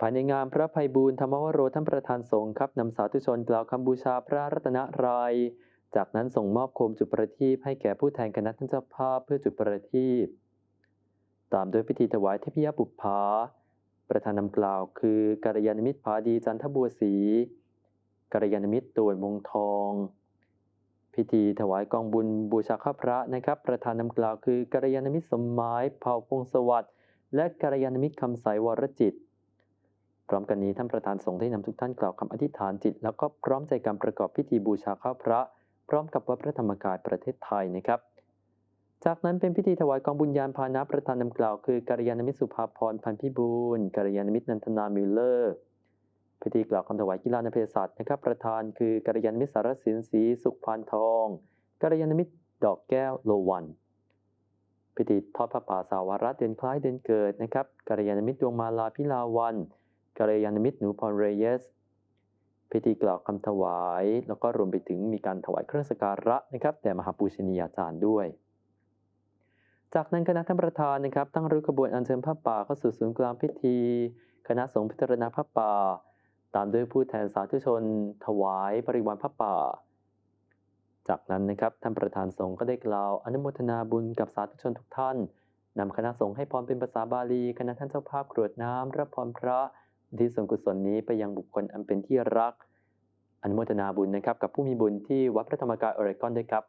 ภายในงานพระภัยบูรณ์ธรรมวโรท่านประธานสงฆ์ครับนำสาธุชนกล่าวคำบูชาพระรัตนตรัยจากนั้นส่งมอบโคมจุดประทีปให้แก่ผู้แทนคณะท่านเจ้าภาพเพื่อจุดประทีปตามด้วยพิธีถวายเทพยบุปผาประธานนำกล่าวคือกัลยาณมิตรผาดีจันทบัวศรีกัลยาณมิตรตวนมงทอง พิธีถวายกองบุญบูชาข้าพระนะครับ ประธานนำกล่าวคือกัลยาณมิตรสมหมายเผ่าพงศวัสดิ์และกัลยาณมิตรคำใสวรจิต พร้อมกันนี้ท่านประธานสงฆ์ได้นำทุกท่านกล่าวคำอธิษฐานจิต แล้วก็พร้อมใจการประกอบพิธีบูชาข้าพระ พร้อมกับวัดพระธรรมกายประเทศไทยนะครับ จากนั้นเป็นพิธีถวายกองบุญญาณพานะประธานนำกล่าวคือกัลยาณมิตรสุภาพรพันพิบูลกัลยาณมิตรนันทนามิลเลอร์พิธีกล่าวคำถวายกีฬาในเภสัชนะครับ ประธานคือกัลยาณมิตรสารสินศรีสุขพานทองกัลยาณมิตรดอกแก้วโลวันพิธีทอดพระป่าสาวาระเดือนคล้ายเดือนเกิดนะครับกัลยาณมิตรดวงมาลาพิลาวัน กัลยาณมิตรหนูพรเรเยส พิธีกล่าวคำถวาย แล้วก็รวมไปถึงมีการถวายเครื่องสักการะนะครับแด่มหาปูชนียาจารย์ด้วย จากนั้นคณะท่านประธานนะครับ ตั้งริ้วขบวนอัญเชิญผ้าป่าเข้าสู่ศูนย์กลางพิธี คณะสงฆ์พิจารณาผ้าป่า ตามด้วยผู้แทนสาธุชน ถวายบริวารผ้าป่าจากนั้นนะครับท่านประธานสงฆ์ก็ได้กล่าวอนุโมทนาบุญกับสาธุชนทุกท่านนำคณะสงฆ์ให้พรเป็นภาษาบาลี คณะท่านเจ้าภาพกรวดน้ำรับพรพระ ที่ส่วนกุศลนี้ไปยังบุคคลอันเป็นที่รักอนุโมทนาบุญนะครับ กับผู้มีบุญที่วัดพระธรรมกายออริกอนด้วยครับ